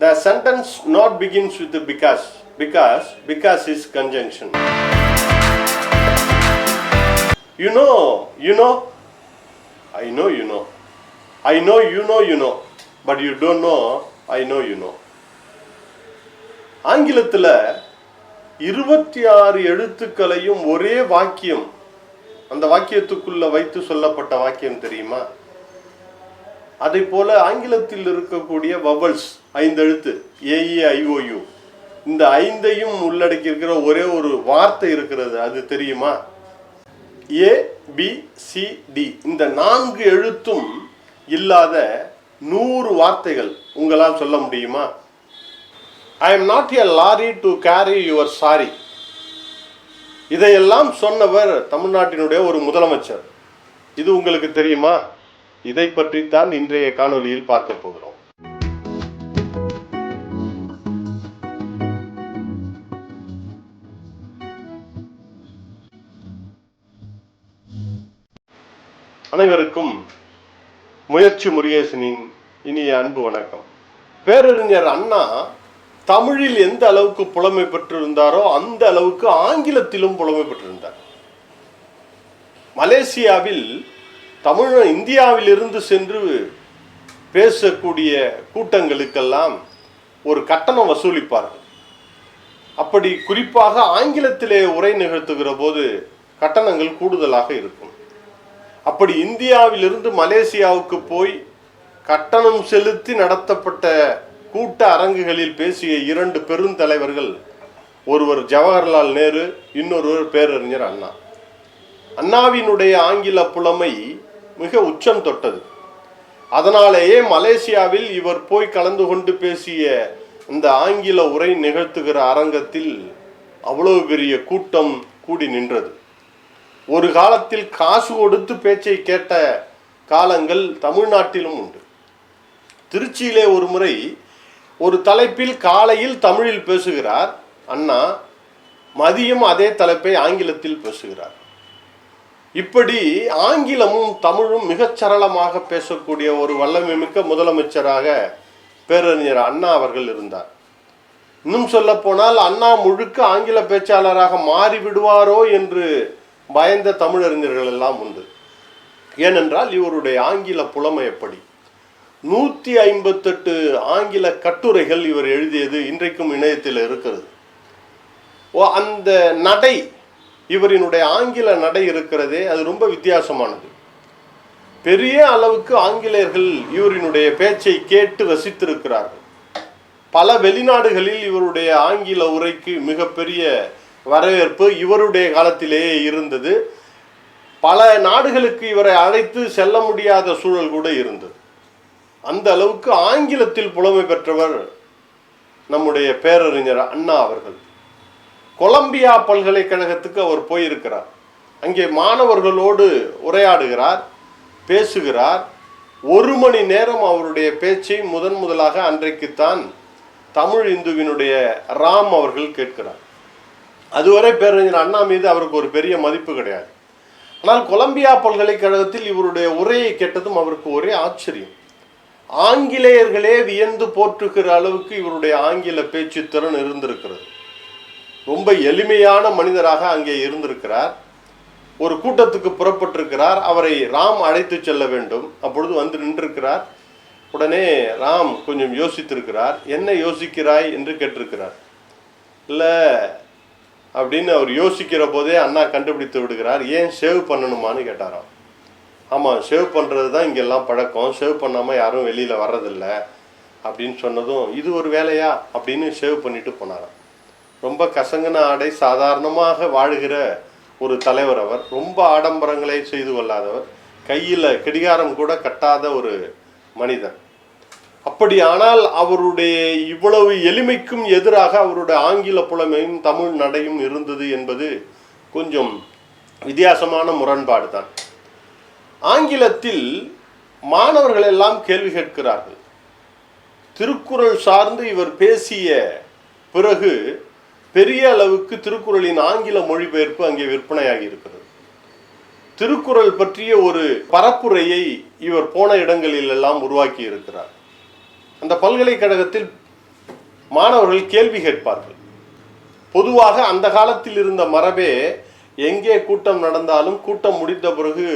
The sentence not begins with because because because is conjunction you know you know I know you know I know you know you know but you don't know I know you know ஆங்கிலத்தில் இருபத்தி ஆறு எழுத்துக்களையும் ஒரே வாக்கியம் அந்த வாக்கியத்துக்குள்ள வைத்து சொல்லப்பட்ட வாக்கியம் தெரியுமா அதே போல ஆங்கிலத்தில் இருக்கக்கூடிய வவல்ஸ் ஐந்தெழுத்து ஏஇஐஓயு இந்த ஐந்தையும் உள்ளடக்கி இருக்கிற ஒரே ஒரு வார்த்தை இருக்கிறது அது தெரியுமா? ஏ பி சி டி இந்த நான்கு எழுத்தும் இல்லாத நூறு வார்த்தைகள் உங்களால் சொல்ல முடியுமா? I am not a lorry to carry your sorry இதையெல்லாம் சொன்னவர் தமிழ்நாட்டினுடைய ஒரு முதலமைச்சர். இது உங்களுக்கு தெரியுமா? இதை பற்றி தான் இன்றைய காணொலியில் பார்க்க போகிறோம். அனைவருக்கும் முயற்சி முருகேசனின் இனிய அன்பு வணக்கம். பேரறிஞர் அண்ணா தமிழில் எந்த அளவுக்கு புலமை பெற்றிருந்தாரோ அந்த அளவுக்கு ஆங்கிலத்திலும் புலமை பெற்றிருந்தார். மலேசியாவில் தமிழ் இந்தியாவிலிருந்து சென்று பேசக்கூடிய கூட்டங்களுக்கெல்லாம் ஒரு கட்டணம் வசூலிப்பார்கள். அப்படி குறிப்பாக ஆங்கிலத்திலே உரை நிகழ்த்துகிற போது கட்டணங்கள் கூடுதலாக இருக்கும். அப்படி இந்தியாவிலிருந்து மலேசியாவுக்கு போய் கட்டணம் செலுத்தி நடத்தப்பட்ட கூட்ட அரங்குகளில் பேசிய இரண்டு பெருந்தலைவர்கள் ஒருவர் ஜவஹர்லால் நேரு இன்னொருவர் பேரறிஞர் அண்ணா. அண்ணாவினுடைய ஆங்கில புலமை மிக உச்சம் தொட்டது. அதனாலேயே மலேசியாவில் இவர் போய் கலந்து கொண்டு பேசிய இந்த ஆங்கில உரை நிகழ்த்துகிற அரங்கத்தில் அவ்வளவு பெரிய கூட்டம் கூடி நின்றது. ஒரு காலத்தில் காசு கொடுத்து பேச்சை கேட்ட காலங்கள் தமிழ்நாட்டிலும் உண்டு. திருச்சியிலே ஒரு முறை ஒரு தலைப்பில் காலையில் தமிழில் பேசுகிறார் அண்ணா மதியம் அதே தலைப்பை ஆங்கிலத்தில் பேசுகிறார். இப்படி ஆங்கிலமும் தமிழும் மிகச் சரளமாக பேசக்கூடிய ஒரு வல்லமை மிக்க முதலமைச்சராக பேரறிஞர் அண்ணா அவர்கள் இருந்தார். இன்னும் சொல்ல போனால் அண்ணா முழுக்க ஆங்கில பேச்சாளராக மாறிவிடுவாரோ என்று பயந்த தமிழறிஞர்கள் எல்லாம் உண்டு. ஏனென்றால் இவருடைய ஆங்கில புலமை எப்படி? நூற்றி ஐம்பத்தெட்டு ஆங்கில கட்டுரைகள் இவர் எழுதியது இன்றைக்கும் இணையத்தில் இருக்கிறது. ஓ அந்த நடை இவரினுடைய ஆங்கில நடை இருக்கிறதே அது ரொம்ப வித்தியாசமானது. பெரிய அளவுக்கு ஆங்கிலேயர்கள் இவரினுடைய பேச்சை கேட்டு ரசித்திருக்கிறார்கள். பல வெளிநாடுகளில் இவருடைய ஆங்கில உரைக்கு மிகப்பெரிய வரவேற்பு இவருடைய காலத்திலேயே இருந்தது. பல நாடுகளுக்கு இவரை அழைத்து செல்ல முடியாத சூழல் கூட இருந்தது. அந்த அளவுக்கு ஆங்கிலத்தில் புலமை பெற்றவர் நம்முடைய பேரறிஞர் அண்ணா அவர்கள். கொலம்பியா பல்கலைக்கழகத்துக்கு அவர் போயிருக்கிறார். அங்கே மாணவர்களோடு உரையாடுகிறார் பேசுகிறார். ஒரு மணி நேரம் அவருடைய பேச்சை முதன் முதலாக அன்றைக்குத்தான் தமிழ் இந்துவினுடைய ராம் அவர்கள் கேட்கிறார். அதுவரை பேரறிஞர் அண்ணா மீது அவருக்கு ஒரு பெரிய மதிப்பு கிடையாது. ஆனால் கொலம்பியா பல்கலைக்கழகத்தில் இவருடைய உரையை கேட்டதும் அவருக்கு ஒரே ஆச்சரியம். ஆங்கிலேயர்களே வியந்து போற்றுகிற அளவுக்கு இவருடைய ஆங்கில பேச்சு திறன் இருந்திருக்கிறது. ரொம்ப எளிமையான மனிதராக அங்கே இருந்திருக்கிறார். ஒரு கூட்டத்துக்கு புறப்பட்டிருக்கிறார். அவரை ராம் அழைத்து செல்ல வேண்டும். அப்பொழுது வந்து நின்றிருக்கிறார். உடனே ராம் கொஞ்சம் யோசித்திருக்கிறார். என்ன யோசிக்கிறாய்? என்று கேட்டிருக்கிறார். இல்லை அப்படின்னு அவர் யோசிக்கிற போதே அண்ணா கண்டுபிடித்து விடுகிறார். ஏன் சேவ் பண்ணணுமான்னு கேட்டாராம். ஆமாம் சேவ் பண்ணுறது தான் இங்கெல்லாம் பழக்கம். சேவ் பண்ணாமல் யாரும் வெளியில் வர்றதில்ல அப்படின்னு சொன்னதும் இது ஒரு வேலையா? அப்படின்னு சேவ் பண்ணிட்டு போனாராம். ரொம்ப கசங்கின ஆடை சாதாரணமாக வாழுகிற ஒரு தலைவர் அவர் ரொம்ப ஆடம்பரங்களை செய்து கொள்ளாதவர் கையில் கடிகாரம் கூட கட்டாத ஒரு மனிதன் அப்படி ஆனால் அவருடைய இவ்வளவு எளிமைக்கும் எதிராக அவருடைய ஆங்கில புலமையும் தமிழ் நடையும் இருந்தது என்பது கொஞ்சம் வித்தியாசமான முரண்பாடு தான் ஆங்கிலத்தில் மாணவர்கள் எல்லாம் கேள்வி கேட்கிறார்கள். திருக்குறள் சார்ந்து இவர் பேசிய பிறகு பெரிய அளவுக்கு திருக்குறளின் ஆங்கில மொழிபெயர்ப்பு அங்கே விற்பனையாகி இருக்கிறது. திருக்குறள் பற்றிய ஒரு பரப்புரையை இவர் போன இடங்களில் எல்லாம் உருவாக்கி இருக்கிறார். அந்த பல்கலைக்கழகத்தில் மாணவர்கள் கேள்வி கேட்பார்கள். பொதுவாக அந்த காலத்தில் இருந்த மரபே எங்கே கூட்டம் நடந்தாலும் கூட்டம் முடிந்த பிறகு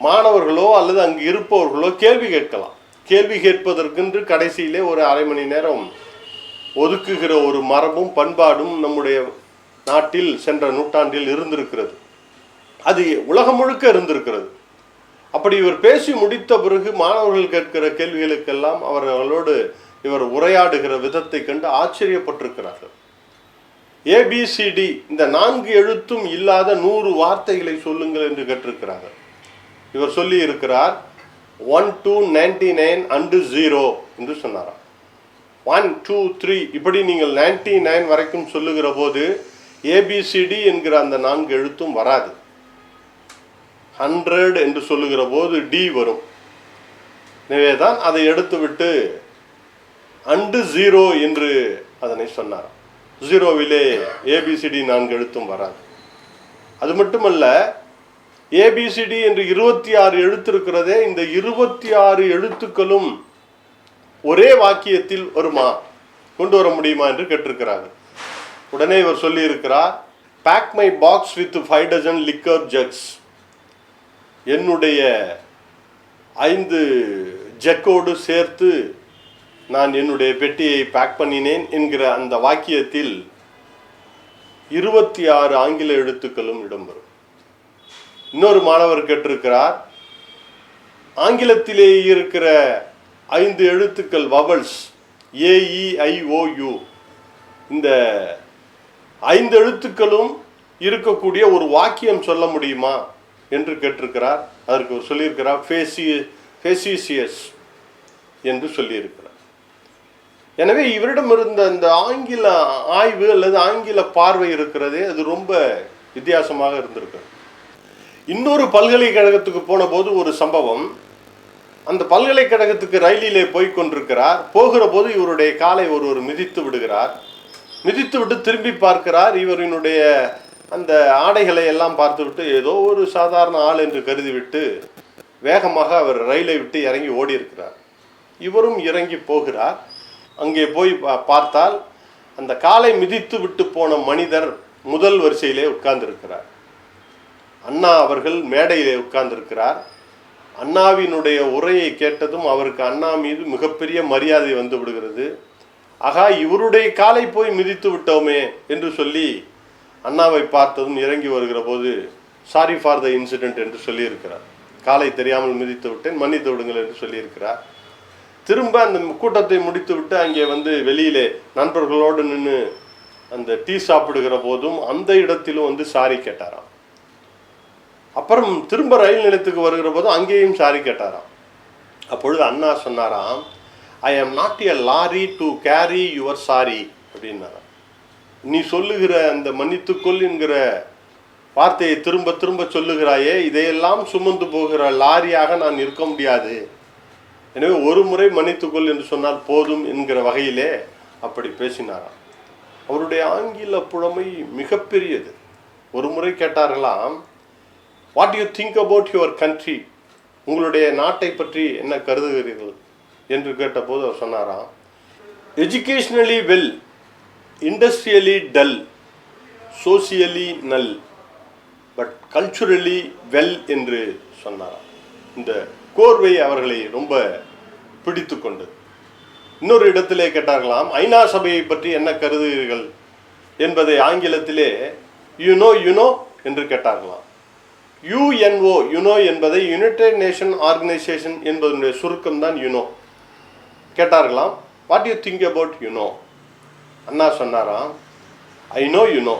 மாணவர்களோ அல்லது அங்கு இருப்பவர்களோ கேள்வி கேட்கலாம். கேள்வி கேட்பதற்கென்று கடைசியிலே ஒரு அரை மணி நேரம் ஒதுக்குகிற ஒரு மரபும் பண்பாடும் நம்முடைய நாட்டில் சென்ற நூற்றாண்டில் இருந்திருக்கிறது. அது உலகம் முழுக்க இருந்திருக்கிறது. அப்படி இவர் பேசி முடித்த பிறகு மாணவர்கள் கேட்கிற கேள்விகளுக்கெல்லாம் அவர்களோடு இவர் உரையாடுகிற விதத்தை கண்டு ஆச்சரியப்பட்டிருக்கிறார்கள். ஏபிசிடி இந்த நான்கு எழுத்தும் இல்லாத நூறு வார்த்தைகளை சொல்லுங்கள் என்று கேட்டிருக்கிறார்கள். இவர் சொல்லி இருக்கிறார் one two ninety nine and zero என்று சொன்னாராம். ஒன் டூ த்ரீ இப்படி நீங்கள் நைன்டி நைன் வரைக்கும் சொல்லுகிற போது ஏபிசிடி என்கிற அந்த நான்கு எழுத்தும் வராது. ஹண்ட்ரட் என்று சொல்லுகிற போது டி வரும். எனவே தான் அதை எடுத்துவிட்டு அண்டு ஜீரோ என்று அதனை சொன்னார். ஜீரோவிலே ஏபிசிடி நான்கு எழுத்தும் வராது. அது மட்டுமல்ல ஏபிசிடி என்று இருபத்தி ஆறு எழுத்து இருக்கிறதே இந்த இருபத்தி ஆறு எழுத்துக்களும் ஒரே வாக்கியத்தில் வருமா? கொண்டு வர முடியுமா என்று கேட்டிருக்கிறார்கள். உடனே இவர் சொல்லியிருக்கிறார் pack my box with five dozen liquor jugs என்னுடைய ஐந்து ஜெக்கோடு சேர்த்து நான் என்னுடைய பெட்டியை பேக் பண்ணினேன் என்கிற அந்த வாக்கியத்தில் இருபத்தி ஆறு ஆங்கில எழுத்துக்களும் இடம்பெறும். இன்னொரு மாணவர் கேட்டிருக்கிறார் ஆங்கிலத்திலே இருக்கிற ஐந்து எழுத்துக்கள் வவல்ஸ் ஏஇஐஓயு இந்த ஐந்து எழுத்துக்களும் இருக்கக்கூடிய ஒரு வாக்கியம் சொல்ல முடியுமா? என்று கேட்டிருக்கிறார். அதற்கு சொல்லியிருக்கிறார் ஃபேசி ஃபேசிசியஸ் என்று சொல்லியிருக்கிறார். எனவே இவரிடம் இருந்த அந்த ஆங்கில ஆய்வு அல்லது ஆங்கில பார்வை இருக்கிறதே அது ரொம்ப வித்தியாசமாக இருந்திருக்கிறது. இன்னொரு பல்கலைக்கழகத்துக்கு போன போது ஒரு சம்பவம். அந்த பல்கலைக்கழகத்துக்கு ரயிலிலே போய் கொண்டிருக்கிறார். போகிற போது இவருடைய காலை ஒருவர் மிதித்து விடுகிறார். மிதித்து விட்டு திரும்பி பார்க்கிறார். இவரினுடைய அந்த ஆடைகளை எல்லாம் பார்த்துவிட்டு ஏதோ ஒரு சாதாரண ஆள் என்று கருதிவிட்டு வேகமாக அவர் ரயிலை விட்டு இறங்கி ஓடி இருக்கிறார் இவரும் இறங்கி போகிறார். அங்கே போய் பா- பார்த்தால் அந்த காலை மிதித்து விட்டு போன மனிதர் முதல் வரிசையிலே உட்கார்ந்திருக்கிறார். அண்ணா அவர்கள் மேடையிலே உட்கார்ந்திருக்கிறார். அண்ணாவினுடைய உரையை கேட்டதும் அவருக்கு அண்ணா மீது மிகப்பெரிய மரியாதை வந்து விடுகிறது. ஆகா இவருடைய காலை போய் மிதித்து விட்டோமே என்று சொல்லி அண்ணாவை பார்த்ததும் இறங்கி வருகிற போது சாரி ஃபார் த இன்சிடென்ட் என்று சொல்லியிருக்கிறார். காலை தெரியாமல் மிதித்து விட்டேன் மன்னித்து விடுங்கள் என்று சொல்லியிருக்கிறார். திரும்ப அந்த கூட்டத்தை முடித்து விட்டு அங்கே வந்து வெளியிலே நண்பர்களோடு நின்று அந்த டீ சாப்பிடுகிற போதும் அந்த இடத்திலும் வந்து சாரி கேட்டாராம். அப்புறம் திரும்ப ரயில் நிலையத்துக்கு வருகிற போதும் அங்கேயும் சாரி கேட்டாராம். அப்பொழுது அண்ணா சொன்னாராம் I am not a lorry to carry your sorry அப்படின்னாராம். நீ சொல்லுகிற அந்த மன்னித்துக்கொள் என்கிற வார்த்தையை திரும்ப திரும்ப சொல்லுகிறாயே இதையெல்லாம் சுமந்து போகிற லாரியாக நான் இருக்க முடியாது. எனவே ஒரு முறை மன்னித்துக்கொள் என்று சொன்னால் போதும் என்கிற வகையிலே அப்படி பேசினாராம். அவருடைய ஆங்கில புலமை மிகப்பெரியது. ஒரு முறை கேட்டார்களாம் what you think about your country உங்களுடைய நாட்டை பற்றி என்ன கருதுகிறீர்கள்? என்று கேட்டபோது அவர் சொன்னாராம் educationally well industrially dull socially null but culturally well என்று சொன்னாராம். இந்த கோர்வை அவர்களை ரொம்ப பிடித்து கொண்டு இன்னொரு இடத்திலே கேட்டார்களாம் ஐநா சபையை பற்றி என்ன கருதுகிறீர்கள் என்பதை ஆங்கிலத்திலே யுனோ யுனோ என்று கேட்டார்களாம். யுஎன்ஓ யுனோ என்பதை யுனைடெட் நேஷன் ஆர்கனைசேஷன் என்பதனுடைய சுருக்கம் தான் Uno கேட்டார்களாம் what you think about UNO Anna சொன்னாராம் I know you know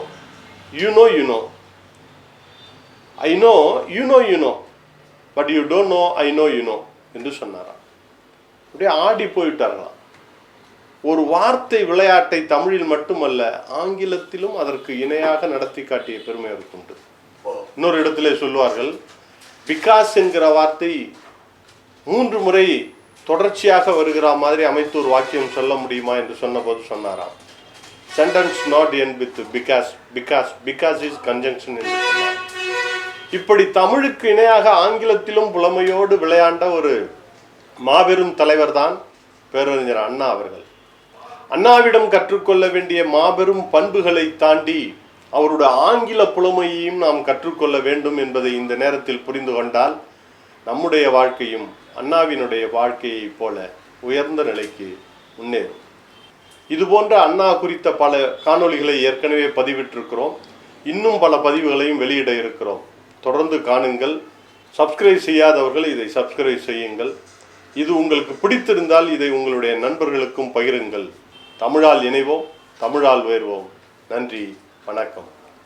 you know UNO know I know you know UNO but you don't know I know UNO என்று சொன்னாராம் அப்படியே ஆடி போயிட்டார்களாம் ஒரு வார்த்தை விளையாட்டை தமிழில் மட்டுமல்ல ஆங்கிலத்திலும் அதற்கு இணையாக நடத்தி காட்டிய பெருமை அவருக்கு உண்டு. இன்னொரு இடத்திலே சொல்லுவார்கள் பிகாஸ் என்கிற வார்த்தை மூன்று முறை தொடர்ச்சியாக வருகிற மாதிரி அமைத்து ஒரு வாக்கியம் சொல்ல முடியுமா என்று சொன்னபோது சொன்னாராம். Sentence not end with because because because is conjunction என்று சொன்னார் இப்படி தமிழுக்கு இணையாக ஆங்கிலத்திலும் புலமையோடு விளையாண்ட ஒரு மாபெரும் தலைவர் தான் பேரறிஞர் அண்ணா அவர்கள். அண்ணாவிடம் கற்றுக்கொள்ள வேண்டிய மாபெரும் பண்புகளை தாண்டி அவருடைய ஆங்கில புலமையையும் நாம் கற்றுக்கொள்ள வேண்டும் என்பதை இந்த நேரத்தில் புரிந்து கொண்டால் நம்முடைய வாழ்க்கையும் அண்ணாவினுடைய வாழ்க்கையைப் போல உயர்ந்த நிலைக்கு முன்னேறும். இது போன்ற அண்ணா குறித்த பல காணொளிகளை ஏற்கனவே பதிவிட்டிருக்கிறோம். இன்னும் பல பதிவுகளையும் வெளியிட இருக்கிறோம். தொடர்ந்து காணுங்கள். சப்ஸ்கிரைப் செய்யாதவர்கள் இதை சப்ஸ்கிரைப் செய்யுங்கள். இது உங்களுக்கு பிடித்திருந்தால் இதை உங்களுடைய நண்பர்களுக்கும் பகிருங்கள். தமிழால் இணைவோம் தமிழால் உயர்வோம் நன்றி வணக்கம்.